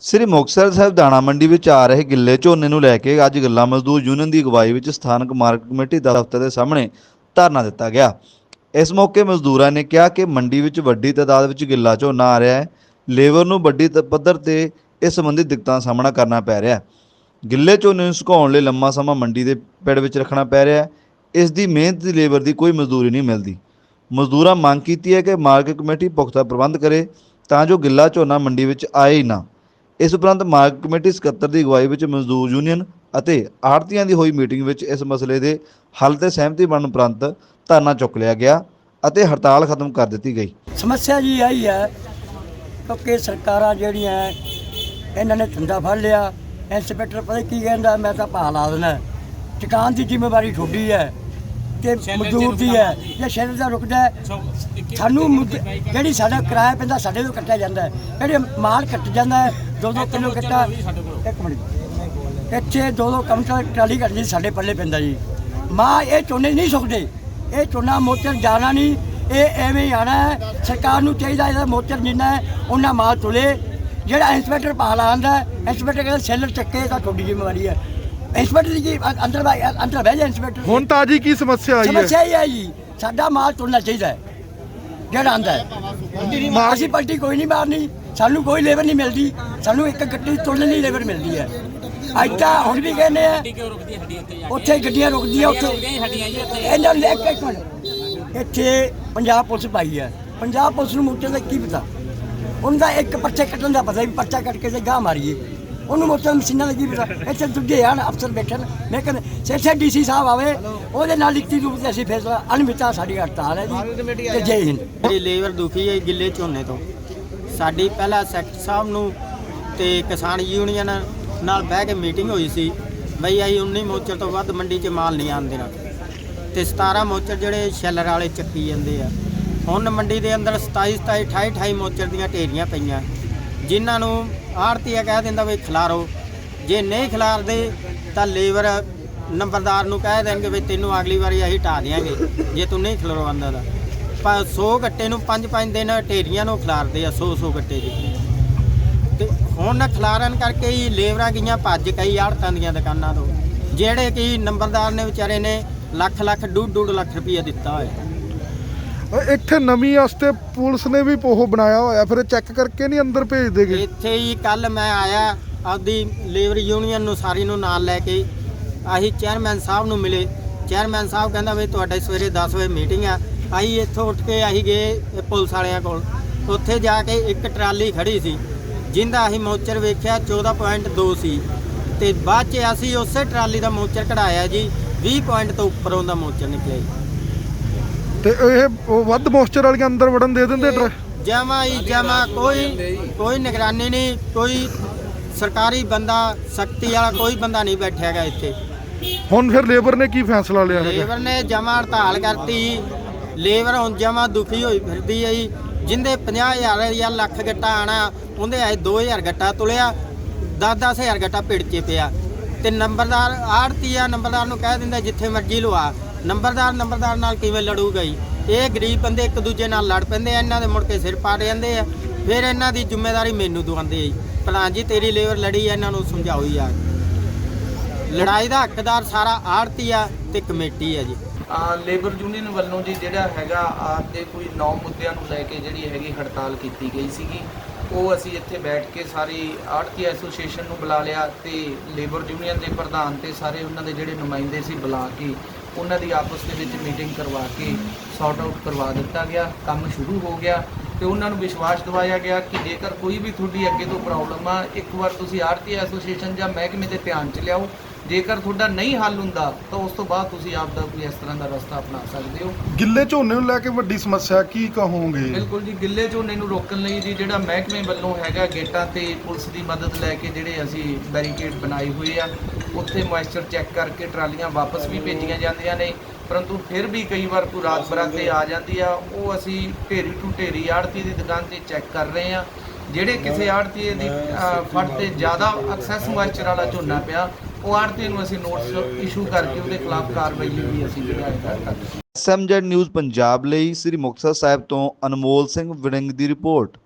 ਸ੍ਰੀ ਮੁਕਤਸਰ ਸਾਹਿਬ ਦਾਣਾ ਮੰਡੀ ਵਿੱਚ ਆ ਰਹੇ ਗਿੱਲੇ ਝੋਨੇ ਨੂੰ ਲੈ ਕੇ ਅੱਜ ਗੱਲਾ ਮਜ਼ਦੂਰ ਯੂਨੀਅਨ ਦੀ ਅਗਵਾਈ ਵਿੱਚ ਸਥਾਨਕ ਮਾਰਕੀਟ ਕਮੇਟੀ ਦਫ਼ਤਰ ਦੇ ਸਾਹਮਣੇ ਧਰਨਾ ਦਿੱਤਾ ਗਿਆ। ਇਸ ਮੌਕੇ ਮਜ਼ਦੂਰਾਂ ਨੇ ਕਿਹਾ ਕਿ ਮੰਡੀ ਵਿੱਚ ਵੱਡੀ ਤਾਦਾਦ ਵਿੱਚ ਗਿੱਲਾ ਝੋਨਾ ਆ ਰਿਹਾ ਹੈ। ਲੇਬਰ ਨੂੰ ਵੱਡੀ ਤ- ਪੱਧਰ ਤੇ ਇਸ ਸੰਬੰਧੀ ਦਿੱਕਤਾਂ ਦਾ ਸਾਹਮਣਾ ਕਰਨਾ ਪੈ ਰਿਹਾ ਹੈ। ਗਿੱਲੇ ਝੋਨੇ ਨੂੰ ਸੁਕਾਉਣ ਲਈ ਲੰਮਾ ਸਮਾਂ ਮੰਡੀ ਦੇ ਪਿੜ ਵਿੱਚ ਰੱਖਣਾ ਪੈ ਰਿਹਾ ਹੈ। ਇਸ ਦੀ ਮਿਹਨਤ ਦੀ ਲੇਬਰ ਦੀ ਕੋਈ ਮਜ਼ਦੂਰੀ ਨਹੀਂ ਮਿਲਦੀ। ਮਜ਼ਦੂਰਾਂ ਮੰਗ ਕੀਤੀ ਹੈ ਕਿ ਮਾਰਕੀਟ ਕਮੇਟੀ ਪੁਖਤਾ ਪ੍ਰਬੰਧ ਕਰੇ ਤਾਂ ਜੋ ਗਿੱਲਾ ਝੋਨਾ ਮੰਡੀ ਵਿੱਚ ਆਏ ਹੀ ਨਾ। ਇਸ ਉਪਰੰਤ ਮਾਰਕੀਟ ਕਮੇਟੀ ਸਕੱਤਰ ਦੀ ਅਗਵਾਈ ਵਿੱਚ ਮਜ਼ਦੂਰ ਯੂਨੀਅਨ ਅਤੇ ਆੜ੍ਹਤੀਆਂ ਦੀ ਹੋਈ ਮੀਟਿੰਗ ਵਿੱਚ ਇਸ ਮਸਲੇ ਦੇ ਹੱਲ ਤੇ ਸਹਿਮਤੀ ਬਣਨ ਉਪਰੰਤ ਧਰਨਾ ਚੁੱਕ ਲਿਆ ਗਿਆ ਅਤੇ ਹੜਤਾਲ ਖਤਮ ਕਰ ਦਿੱਤੀ ਗਈ। ਸਮੱਸਿਆ ਜੀ ਆਈ ਹੈ ਕਿਉਂਕਿ ਸਰਕਾਰਾਂ ਜਿਹੜੀਆਂ ਇਹਨਾਂ ਨੇ ਧੰਦਾ ਫੜ ਲਿਆ। ਇੰਸਪੈਕਟਰ ਪਤਾ ਕੀ ਕਹਿੰਦਾ ਮੈਂ ਤਾਂ ਭਾਅ ਲਾ ਦੇਣਾ ਟਿਕਾਣ ਦੀ ਜ਼ਿੰਮੇਵਾਰੀ ਤੁਹਾਡੀ ਹੈ ਤੇ ਮਜ਼ਦੂਰ ਦੀ ਹੈ। ਜੇ ਸ਼ਹਿਰ ਦਾ ਰੁਕਦਾ ਹੈ, ਸਾਨੂੰ ਜਿਹੜੀ ਸਾਡਾ ਕਿਰਾਇਆ ਪੈਂਦਾ ਸਾਡੇ ਤੋਂ ਕੱਟਿਆ ਜਾਂਦਾ ਹੈ। ਜਿਹੜੇ ਮਾਲ ਕੱਟ ਜਾਂਦਾ ਹੈ ਦੋ ਦੋ ਕਿਲੋ ਕੱਟਾ ਇੱਕ ਮਿੰਟ। ਇੱਥੇ ਦੋ ਦੋ ਕਮਟਰ ਟਰਾਲੀ ਕੱਟਦੀ ਸਾਡੇ ਪੱਲੇ ਪੈਂਦਾ ਜੀ। ਮਾਂ ਇਹ ਝੋਨੇ ਨਹੀਂ ਸੁੱਕਦੇ। ਇਹ ਝੋਨਾ ਮੋਚਰ ਜਾਣਾ ਨਹੀਂ ਇਹ ਐਵੇਂ ਆਣਾ ਹੈ। ਸਰਕਾਰ ਨੂੰ ਚਾਹੀਦਾ ਇਹਦਾ ਮੋਚਰ ਜਿੰਨਾ ਹੈ ਉਹਨਾਂ ਮਾਲ ਤੁਲੇ। ਜਿਹੜਾ ਇੰਸਪੈਕਟਰ ਪਾਲਾ ਆਂਦਾ ਇੰਸਪੈਕਟਰ ਕਹਿੰਦਾ ਸੈਲਰ ਚੱਕੇ ਤਾਂ ਤੁਹਾਡੀ ਜ਼ਿੰਮੇਵਾਰੀ ਹੈ। ਇੰਸਪੈਕਟਰ ਅ- ਅੰਦਰ ਅੰਦਰ ਬਹਿ ਜਾ ਇੰਸਪੈਕਟਰ ਹੁਣ ਤਾਂ ਜੀ ਕੀ ਸਮੱਸਿਆ ਆਈ ਹੈ? ਸਮੱਸਿਆ ਇਹ ਹੈ ਜੀ ਸਾਡਾ ਮਾਲ ਤੁਲਣਾ ਚਾਹੀਦਾ ਹੈ ਜਿਹੜਾ ਆਂਦਾ ਹੈ। ਅਸੀਂ ਪਲਟੀ ਕੋਈ ਨਹੀਂ ਮਾਰਨੀ ਸਾਨੂੰ ਕੋਈ ਲੇਬਰ ਨਹੀਂ ਮਿਲਦੀ ਸਾਨੂੰ ਇੱਕ ਗੱਡੀ ਤੁਲਣ ਲਈ ਲੇਬਰ ਮਿਲਦੀ ਹੈ। ਅੱਜ ਤਾਂ ਹੁਣ ਵੀ ਕਹਿੰਦੇ ਆ ਕਿਉਂ ਰੁਕਦੀ ਹੱਡੀ ਉੱਤੇ ਜਾ ਉੱਥੇ ਗੱਡੀਆਂ ਰੁਕਦੀਆਂ ਉੱਥੇ। ਇਹਨਾਂ ਨੇ ਇੱਕ ਮਿੰਟ। ਇੱਥੇ ਪੰਜਾਬ ਪੁਲਿਸ ਪਾਈ ਹੈ ਪੰਜਾਬ ਪੁਲਿਸ ਨੂੰ ਮੋਟਰ ਦਾ ਕੀ ਪਤਾ? ਉਹਨਾਂ ਦਾ ਇੱਕ ਪਰਚੇ ਕੱਟਣ ਦਾ ਪਤਾ ਵੀ ਪਰਚਾ ਕੱਟ ਕੇ ਤੇ ਗਾਹ ਮਾਰੀਏ। ਉਹਨੂੰ ਮੋਟਰ ਮਸ਼ੀਨਾਂ ਦਾ ਕੀ ਪਤਾ? ਇੱਥੇ ਦੂਜੇ ਹਨ ਅਫਸਰ ਬੈਠਣ। ਮੈਂ ਕਹਿੰਦਾ ਇੱਥੇ ਡੀਸੀ ਸਾਹਿਬ ਆਵੇ ਉਹਦੇ ਨਾਲ ਲਿਖਤੀ ਰੂਪ ਤੇ ਅਸੀਂ ਫੈਸਲਾ ਅਨਮਿਤਾ ਸਾਡੀ ਹੜਤਾਲ ਹੈ ਜੀ। ਤੇ ਜੈ ਹਿੰਦ। ਮੇਰੀ ਲੇਬਰ ਦੁਖੀ ਹੈ ਗਿੱਲੇ ਝੋਨੇ ਤੋਂ। ਸਾਡੀ ਪਹਿਲਾਂ ਸੈਕਟਰ ਸਾਹਿਬ ਨੂੰ ਤੇ ਕਿਸਾਨ ਯੂਨੀਅਨ ਨਾਲ ਬਹਿ ਕੇ ਮੀਟਿੰਗ ਹੋਈ ਸੀ। ਬਈ ਅਸੀਂ 19 ਮੋਚਰ ਤੋਂ ਵੱਧ ਮੰਡੀ 'ਚ ਮਾਲ ਨਹੀਂ ਆਉਣ ਦੇਣਾ। ਤੇ 17 ਮੋਚਰ ਜਿਹੜੇ ਸ਼ੈਲਰ ਵਾਲੇ ਚੱਕੀ ਜਾਂਦੇ ਆ। ਹੁਣ ਮੰਡੀ ਦੇ ਅੰਦਰ 27 27 28 28 ਮੋਚਰ ਦੀਆਂ ਢੇਰੀਆਂ ਪਈਆਂ। ਜਿਨ੍ਹਾਂ ਨੂੰ ਆੜਤੀਆ ਕਹਿ ਦਿੰਦਾ ਵੀ ਖਿਲਾਰੋ। ਜੇ ਨਹੀਂ ਖਿਲਾਰਦੇ ਤਾਂ ਲੇਬਰ ਨੰਬਰਦਾਰ ਨੂੰ ਕਹਿ ਦੇਣਗੇ ਵੀ ਤੈਨੂੰ ਅਗਲੀ ਵਾਰੀ ਅਸੀਂ ਢਾ ਦਿਆਂਗੇ, ਜੇ ਤੂੰ ਨਹੀਂ ਖਿਲਰਵਾਉਂਦਾ ਦਾ ਪਰ 100 ਗੱਟੇ ਨੂੰ 5-5 ਦਿਨ ਢੇਰੀਆਂ ਨੂੰ ਖਿਲਾਰਦੇ ਆ 100-100 ਗੱਟੇ ਦੀ। ਹੁਣ ਖਿਲਾਰਨ ਕਰਕੇ ਹੀ ਲੇਬਰਾਂ ਗਈਆਂ ਭੱਜ ਕਈ ਆੜਤਾਂ ਦੀਆਂ ਦੁਕਾਨਾਂ ਤੋਂ। ਜਿਹੜੇ ਕਿ ਨੰਬਰਦਾਰ ਨੇ ਵਿਚਾਰੇ ਨੇ ਲੱਖ ਲੱਖ ਡੂਢ ਡੂਢ ਲੱਖ ਰੁਪਈਆ ਦਿੱਤਾ ਹੋਇਆ। ਇੱਥੇ ਨਵੀਂ ਵਾਸਤੇ ਪੁਲਿਸ ਨੇ ਵੀ ਪੋਹ ਬਣਾਇਆ ਹੋਇਆ ਫਿਰ ਚੈੱਕ ਕਰਕੇ ਨਹੀਂ ਅੰਦਰ ਭੇਜ ਦੇਗੇ? ਇੱਥੇ ਹੀ ਕੱਲ ਮੈਂ ਆਇਆ ਆਪਦੀ ਲੇਬਰ ਯੂਨੀਅਨ ਨੂੰ ਸਾਰੀ ਨੂੰ ਨਾਲ ਲੈ ਕੇ। ਅਸੀਂ ਚੇਅਰਮੈਨ ਸਾਹਿਬ ਨੂੰ ਮਿਲੇ। ਚੇਅਰਮੈਨ ਸਾਹਿਬ ਕਹਿੰਦਾ ਵੀ ਤੁਹਾਡੇ ਸਵੇਰੇ 10 ਵਜੇ ਮੀਟਿੰਗ ਆ। ਅਸੀਂ ਇੱਥੋਂ ਉੱਠ ਕੇ ਅਸੀਂ ਗਏ ਪੁਲਿਸ ਵਾਲਿਆਂ ਕੋਲ। ਉੱਥੇ ਜਾ ਕੇ ਇੱਕ ਟਰਾਲੀ ਖੜੀ ਸੀ। ਜਿੰਦਾ ਅਸੀਂ ਮੋਚਰ ਵੇਖਿਆ 14.2 ਸੀ। ਤੇ ਬਾਅਦ ਚ ਅਸੀਂ ਉਸੇ ਟਰਾਲੀ ਦਾ ਮੋਚਰ ਕਢਾਇਆ ਜੀ 20 ਪੁਆਇੰਟ ਤੋਂ ਉੱਪਰੋਂ ਦਾ ਮੋਚਰ ਨਿਕਲਿਆ ਜੀ। ਤੇ ਇਹ ਉਹ ਵੱਧ ਮੋਇਸਚਰ ਵਾਲੀਆਂ ਅੰਦਰ ਵੜਨ ਦੇ ਦਿੰਦੇ ਟਰ ਜਮਾ ਹੀ ਜਮਾ ਕੋਈ ਕੋਈ ਨਿਗਰਾਨੀ ਨਹੀਂ ਕੋਈ ਸਰਕਾਰੀ ਬੰਦਾ ਸਖਤੀ ਵਾਲਾ ਕੋਈ ਬੰਦਾ ਨਹੀਂ ਬੈਠਿਆ ਹੈਗਾ ਇੱਥੇ। ਹੁਣ ਫਿਰ ਲੇਬਰ ਨੇ ਕੀ ਫੈਸਲਾ ਲਿਆ ਹੈਗਾ? ਲੇਬਰ ਨੇ ਜਮਾ ਹੜਤਾਲ ਕਰਤੀ ਲੇਬਰ ਹੁਣ ਜਮਾ ਦੁਖੀ ਹੋਈ ਫਿਰਦੀ ਹੈ ਜੀ। ਜਿੰਦੇ 50000 ਜਾਂ ਲੱਖ ਗੱਟਾ ਆਣਾ, ਉਹਦੇ ਆਏ 2000 ਗੱਟਾ ਤੁਲਿਆ 10-10000 ਗੱਟਾ ਪਿੜ ਚ ਪਿਆ। ਤੇ ਨੰਬਰਦਾਰ ਆੜਤੀ ਆ ਨੰਬਰਦਾਰ ਨੂੰ ਕਹਿ ਦਿੰਦਾ, ਜਿੱਥੇ ਮਰਜ਼ੀ ਲਵਾ। ਨੰਬਰਦਾਰ ਨੰਬਰਦਾਰ ਨਾਲ ਕਿਵੇਂ ਲੜੂਗਾ ਜੀ ਇਹ ਗਰੀਬ ਬੰਦੇ ਇੱਕ ਦੂਜੇ ਨਾਲ ਲੜ ਪੈਂਦੇ ਆ, ਇਹਨਾਂ ਦੇ ਮੁੜ ਕੇ ਸਿਰ ਪਾੜ ਜਾਂਦੇ ਆ। ਫਿਰ ਇਹਨਾਂ ਦੀ ਜ਼ਿੰਮੇਵਾਰੀ ਮੈਨੂੰ ਦਵਾਉਂਦੇ ਆ ਜੀ। ਪ੍ਰਧਾਨ ਜੀ, ਤੇਰੀ ਲੇਬਰ ਲੜੀ ਆ, ਇਹਨਾਂ ਨੂੰ ਸਮਝਾਓ ਯਾਰ। ਲੜਾਈ ਦਾ ਹੱਕਦਾਰ ਸਾਰਾ ਆੜਤੀ ਆ ਤੇ ਕਮੇਟੀ ਆ ਜੀ। ਲੇਬਰ ਯੂਨੀਅਨ ਵੱਲੋਂ ਜੀ ਜਿਹੜਾ ਹੈਗਾ ਆਪਦੇ ਕੋਈ ਨੌ ਮੁੱਦਿਆਂ ਨੂੰ ਲੈ ਕੇ ਜਿਹੜੀ ਹੈਗੀ ਹੜਤਾਲ ਕੀਤੀ ਗਈ ਸੀਗੀ, ਉਹ ਅਸੀਂ ਇੱਥੇ ਬੈਠ ਕੇ ਸਾਰੀ ਆੜਤੀ ਐਸੋਸੀਏਸ਼ਨ ਨੂੰ ਬੁਲਾ ਲਿਆ ਤੇ ਲੇਬਰ ਯੂਨੀਅਨ ਦੇ ਪ੍ਰਧਾਨ ਤੇ ਸਾਰੇ ਉਹਨਾਂ ਦੇ ਜਿਹੜੇ ਨੁਮਾਇੰਦੇ ਸੀ ਬੁਲਾ ਕੇ ਉਹਨਾਂ ਦੀ ਆਪਸ ਦੇ ਵਿੱਚ ਮੀਟਿੰਗ ਕਰਵਾ ਕੇ ਸੌਟ ਆਊਟ ਕਰਵਾ ਦਿੱਤਾ ਗਿਆ, ਕੰਮ ਸ਼ੁਰੂ ਹੋ ਗਿਆ ਤੇ ਉਹਨਾਂ ਨੂੰ ਵਿਸ਼ਵਾਸ ਦਿਵਾਇਆ ਗਿਆ ਕਿ ਜੇਕਰ ਕੋਈ ਵੀ ਤੁਹਾਡੀ ਅੱਗੇ ਤੋਂ ਪ੍ਰੋਬਲਮ ਆ, ਇੱਕ ਵਾਰ ਤੁਸੀਂ ਆੜਤੀ ਐਸੋਸੀਏਸ਼ਨ ਜਾਂ ਮਹਿਕਮੇ ਦੇ ਧਿਆਨ 'ਚ ਲਿਆਓ ਜੇਕਰ ਤੁਹਾਡਾ ਨਹੀਂ ਹੱਲ ਹੁੰਦਾ ਤਾਂ ਉਸ ਤੋਂ ਬਾਅਦ ਤੁਸੀਂ ਆਪ ਦਾ ਕੋਈ ਇਸ ਤਰ੍ਹਾਂ ਦਾ ਰਸਤਾ ਅਪਣਾ ਸਕਦੇ ਹੋ। ਗਿੱਲੇ ਝੋਨੇ ਨੂੰ ਲੈ ਕੇ ਵੱਡੀ ਸਮੱਸਿਆ ਕੀ ਕਹੋਗੇ? ਬਿਲਕੁਲ ਜੀ ਗਿੱਲੇ ਝੋਨੇ ਨੂੰ ਰੋਕਣ ਲਈ ਜੀ ਜਿਹੜਾ ਮਹਿਕਮੇ ਵੱਲੋਂ ਹੈਗਾ ਗੇਟਾਂ ਤੇ ਪੁਲਿਸ ਦੀ ਮਦਦ ਲੈ ਕੇ ਜਿਹੜੇ ਅਸੀਂ ਬੈਰੀਕੇਡ ਬਣਾਏ ਹੋਏ ਆ ਉੱਥੇ ਮੋਇਸਚਰ ਚੈੱਕ ਕਰਕੇ ਟਰਾਲੀਆਂ ਵਾਪਸ ਵੀ ਭੇਜੀਆਂ ਜਾਂਦੀਆਂ ਨੇ। ਪਰੰਤੂ ਫਿਰ ਵੀ ਕਈ ਵਾਰ ਕੋਈ ਰਾਤ ਬਰਾਤੇ ਆ ਜਾਂਦੀ ਆ ਉਹ ਅਸੀਂ ਢੇਰੀ ਟੂ ਢੇਰੀ ਆੜਤੀ ਦੀ ਦੁਕਾਨ ਤੇ ਚੈੱਕ ਕਰ ਰਹੇ ਆ। ਜਿਹੜੇ ਕਿਸੇ ਆੜਤੀ ਦੀ ਅ, ਫੜ ਤੇ ਜ਼ਿਆਦਾ ਐਕਸੈਸ ਮੋਇਸਚਰ ਵਾਲਾ ਝੋਨਾ ਪਿਆ ਉਹ ਆੜਤੀ ਨੂੰ ਅਸੀਂ ਨੋਟਿਸ ਇਸ਼ੂ ਕਰਕੇ ਉਹਦੇ ਖਿਲਾਫ ਕਾਰਵਾਈ ਵੀ ਅਸੀਂ ਜਿਹੜਾ ਹੈ ਕਰ ਐਸਐਮਜੈਡ ਨਿਊਜ਼ ਪੰਜਾਬ ਲਈ ਸ੍ਰੀ ਮੁਕਤਸਰ ਸਾਹਿਬ ਤੋਂ ਅਨਮੋਲ ਸਿੰਘ ਵੜਿੰਗ ਦੀ ਰਿਪੋਰਟ।